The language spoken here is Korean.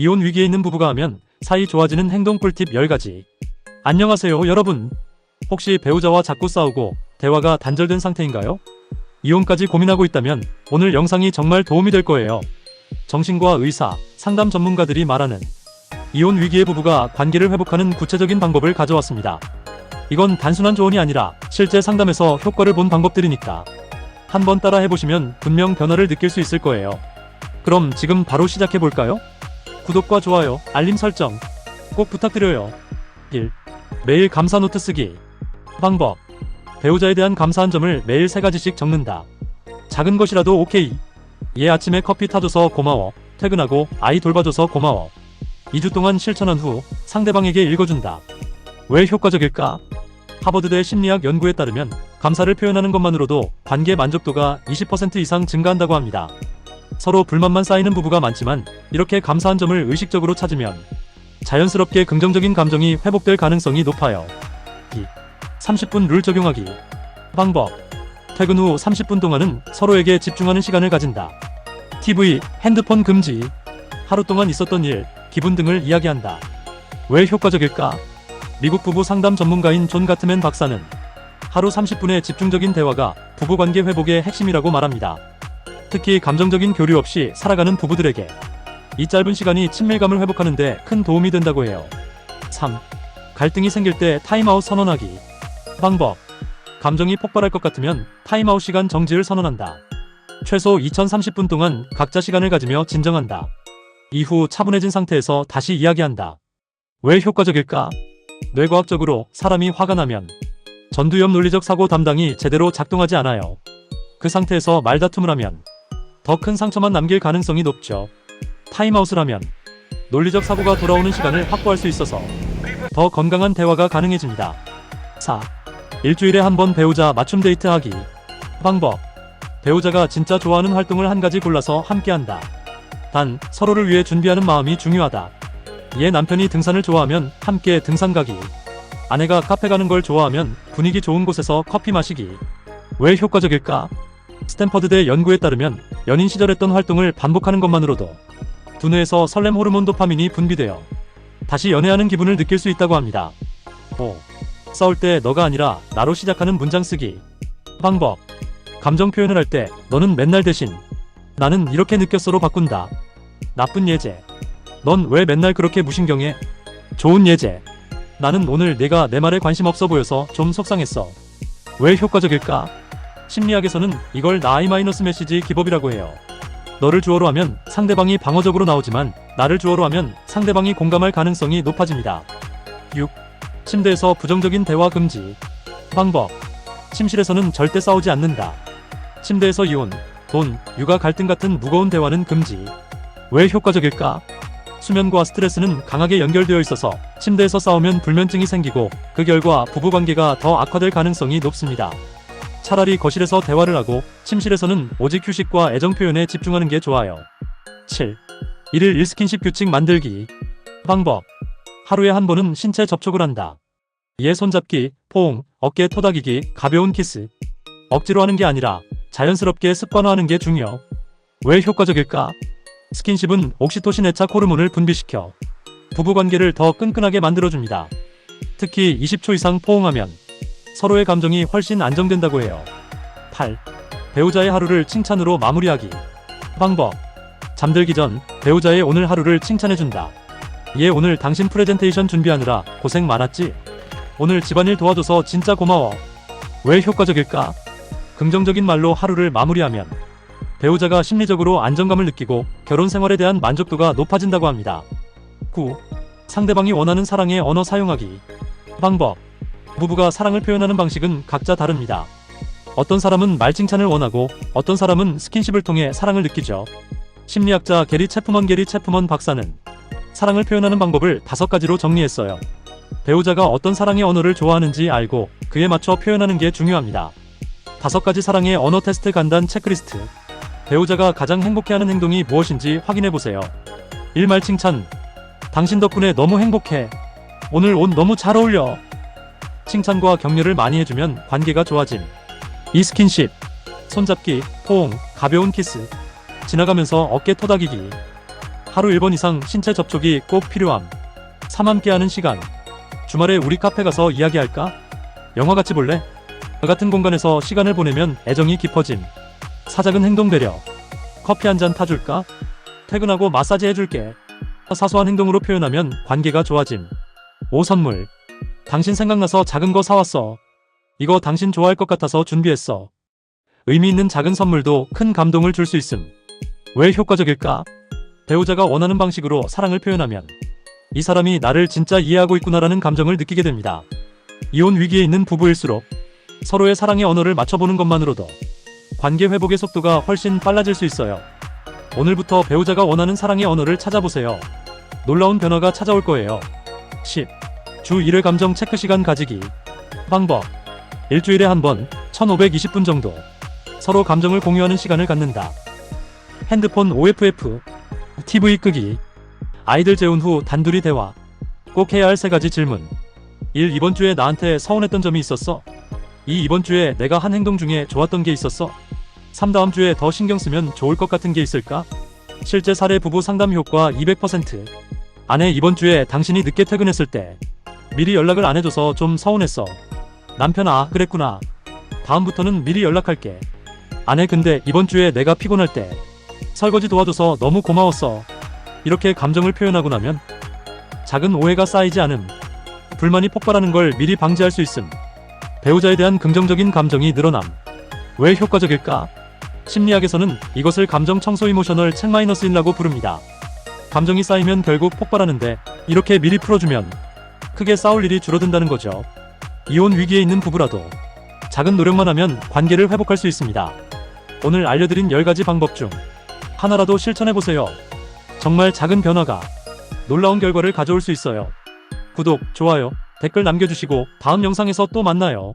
이혼 위기에 있는 부부가 하면 사이 좋아지는 행동 꿀팁 10가지. 안녕하세요, 여러분. 혹시 배우자와 자꾸 싸우고 대화가 단절된 상태인가요? 이혼까지 고민하고 있다면 오늘 영상이 정말 도움이 될 거예요. 정신과 의사, 상담 전문가들이 말하는 이혼 위기의 부부가 관계를 회복하는 구체적인 방법을 가져왔습니다. 이건 단순한 조언이 아니라 실제 상담에서 효과를 본 방법들이니까 한번 따라 해보시면 분명 변화를 느낄 수 있을 거예요. 그럼 지금 바로 시작해 볼까요? 구독과 좋아요, 알림 설정 꼭 부탁드려요. 1. 매일 감사 노트 쓰기. 방법. 배우자에 대한 감사한 점을 매일 3가지씩 적는다. 작은 것이라도 오케이. 얘 아침에 커피 타줘서 고마워. 퇴근하고 아이 돌봐줘서 고마워. 2주 동안 실천한 후 상대방에게 읽어준다. 왜 효과적일까? 하버드대 심리학 연구에 따르면 감사를 표현하는 것만으로도 관계 만족도가 20% 이상 증가한다고 합니다. 서로 불만만 쌓이는 부부가 많지만 이렇게 감사한 점을 의식적으로 찾으면 자연스럽게 긍정적인 감정이 회복될 가능성이 높아요. 2. 30분 룰 적용하기. 방법. 퇴근 후 30분 동안은 서로에게 집중하는 시간을 가진다. TV, 핸드폰 금지. 하루 동안 있었던 일, 기분 등을 이야기한다. 왜 효과적일까? 미국 부부 상담 전문가인 존 가트맨 박사는 하루 30분의 집중적인 대화가 부부관계 회복의 핵심이라고 말합니다. 특히 감정적인 교류 없이 살아가는 부부들에게 이 짧은 시간이 친밀감을 회복하는데 큰 도움이 된다고 해요. 3. 갈등이 생길 때 타임아웃 선언하기. 방법. 감정이 폭발할 것 같으면 타임아웃 시간 정지를 선언한다. 최소 2030분 동안 각자 시간을 가지며 진정한다. 이후 차분해진 상태에서 다시 이야기한다. 왜 효과적일까? 뇌과학적으로 사람이 화가 나면 전두엽 논리적 사고 담당이 제대로 작동하지 않아요. 그 상태에서 말다툼을 하면 더 큰 상처만 남길 가능성이 높죠. 타임아웃을 하면 논리적 사고가 돌아오는 시간을 확보할 수 있어서 더 건강한 대화가 가능해집니다. 4. 일주일에 한 번 배우자 맞춤 데이트 하기. 방법. 배우자가 진짜 좋아하는 활동을 한 가지 골라서 함께 한다. 단, 서로를 위해 준비하는 마음이 중요하다. 얘 남편이 등산을 좋아하면 함께 등산 가기. 아내가 카페 가는 걸 좋아하면 분위기 좋은 곳에서 커피 마시기. 왜 효과적일까? 스탠퍼드대 연구에 따르면 연인 시절 했던 활동을 반복하는 것만으로도 두뇌에서 설렘 호르몬 도파민이 분비되어 다시 연애하는 기분을 느낄 수 있다고 합니다. 5. 싸울 때 너가 아니라 나로 시작하는 문장 쓰기. 방법. 감정 표현을 할 때 너는 맨날 대신 나는 이렇게 느꼈어로 바꾼다. 나쁜 예제. 넌 왜 맨날 그렇게 무신경해? 좋은 예제. 나는 오늘 내가 내 말에 관심 없어 보여서 좀 속상했어. 왜 효과적일까? 심리학에서는 이걸 나 I- 메시지 기법이라고 해요. 너를 주어로 하면 상대방이 방어적으로 나오지만 나를 주어로 하면 상대방이 공감할 가능성이 높아집니다. 6. 침대에서 부정적인 대화 금지. 방법. 침실에서는 절대 싸우지 않는다. 침대에서 이혼, 돈, 육아 갈등 같은 무거운 대화는 금지. 왜 효과적일까? 수면과 스트레스는 강하게 연결되어 있어서 침대에서 싸우면 불면증이 생기고 그 결과 부부관계가 더 악화될 가능성이 높습니다. 차라리 거실에서 대화를 하고 침실에서는 오직 휴식과 애정 표현에 집중하는 게 좋아요. 7. 1일 1스킨십 규칙 만들기. 방법. 하루에 한 번은 신체 접촉을 한다. 얘 손잡기, 포옹, 어깨 토닥이기, 가벼운 키스. 억지로 하는 게 아니라 자연스럽게 습관화하는 게 중요. 왜 효과적일까? 스킨십은 옥시토신 애착 호르몬을 분비시켜 부부관계를 더 끈끈하게 만들어줍니다. 특히 20초 이상 포옹하면 서로의 감정이 훨씬 안정된다고 해요. 8. 배우자의 하루를 칭찬으로 마무리하기. 방법. 잠들기 전 배우자의 오늘 하루를 칭찬해준다. 얘 오늘 당신 프레젠테이션 준비하느라 고생 많았지? 오늘 집안일 도와줘서 진짜 고마워. 왜 효과적일까? 긍정적인 말로 하루를 마무리하면 배우자가 심리적으로 안정감을 느끼고 결혼 생활에 대한 만족도가 높아진다고 합니다. 9. 상대방이 원하는 사랑의 언어 사용하기. 방법. 부부가 사랑을 표현하는 방식은 각자 다릅니다. 어떤 사람은 말 칭찬을 원하고 어떤 사람은 스킨십을 통해 사랑을 느끼죠. 심리학자 게리 체프먼 게리 체프먼 박사는 사랑을 표현하는 방법을 다섯 가지로 정리했어요. 배우자가 어떤 사랑의 언어를 좋아하는지 알고 그에 맞춰 표현하는 게 중요합니다. 다섯 가지 사랑의 언어 테스트 간단 체크리스트. 배우자가 가장 행복해하는 행동이 무엇인지 확인해 보세요. 1말 칭찬. 당신 덕분에 너무 행복해. 오늘 옷 너무 잘 어울려. 칭찬과 격려를 많이 해주면 관계가 좋아짐. 이 스킨십. 손잡기, 포옹, 가벼운 키스. 지나가면서 어깨 토닥이기. 하루 1번 이상 신체 접촉이 꼭 필요함. 3 함께하는 시간. 주말에 우리 카페 가서 이야기할까? 영화 같이 볼래? 같은 공간에서 시간을 보내면 애정이 깊어짐. 사작은 행동 배려. 커피 한 잔 타줄까? 퇴근하고 마사지 해줄게. 사소한 행동으로 표현하면 관계가 좋아짐. 오 선물. 당신 생각나서 작은 거 사왔어. 이거 당신 좋아할 것 같아서 준비했어. 의미 있는 작은 선물도 큰 감동을 줄 수 있음. 왜 효과적일까? 배우자가 원하는 방식으로 사랑을 표현하면 이 사람이 나를 진짜 이해하고 있구나라는 감정을 느끼게 됩니다. 이혼 위기에 있는 부부일수록 서로의 사랑의 언어를 맞춰보는 것만으로도 관계 회복의 속도가 훨씬 빨라질 수 있어요. 오늘부터 배우자가 원하는 사랑의 언어를 찾아보세요. 놀라운 변화가 찾아올 거예요. 10. 주 1회 감정 체크 시간 가지기. 방법. 일주일에 한 번, 1520분 정도. 서로 감정을 공유하는 시간을 갖는다. 핸드폰 OFF. TV 끄기. 아이들 재운 후 단둘이 대화. 꼭 해야 할 세 가지 질문. 1. 이번 주에 나한테 서운했던 점이 있었어? 2. 이번 주에 내가 한 행동 중에 좋았던 게 있었어? 3. 다음 주에 더 신경 쓰면 좋을 것 같은 게 있을까? 실제 사례 부부 상담 효과 200%. 아내 이번 주에 당신이 늦게 퇴근했을 때 미리 연락을 안 해줘서 좀 서운했어. 남편 아 그랬구나. 다음부터는 미리 연락할게. 아내 근데 이번 주에 내가 피곤할 때 설거지 도와줘서 너무 고마웠어. 이렇게 감정을 표현하고 나면 작은 오해가 쌓이지 않음. 불만이 폭발하는 걸 미리 방지할 수 있음. 배우자에 대한 긍정적인 감정이 늘어남. 왜 효과적일까? 심리학에서는 이것을 감정 청소 이모셔널 책 마이너스 1라고 부릅니다. 감정이 쌓이면 결국 폭발하는데 이렇게 미리 풀어주면 크게 싸울 일이 줄어든다는 거죠. 이혼 위기에 있는 부부라도 작은 노력만 하면 관계를 회복할 수 있습니다. 오늘 알려드린 10가지 방법 중 하나라도 실천해보세요. 정말 작은 변화가 놀라운 결과를 가져올 수 있어요. 구독, 좋아요, 댓글 남겨주시고 다음 영상에서 또 만나요.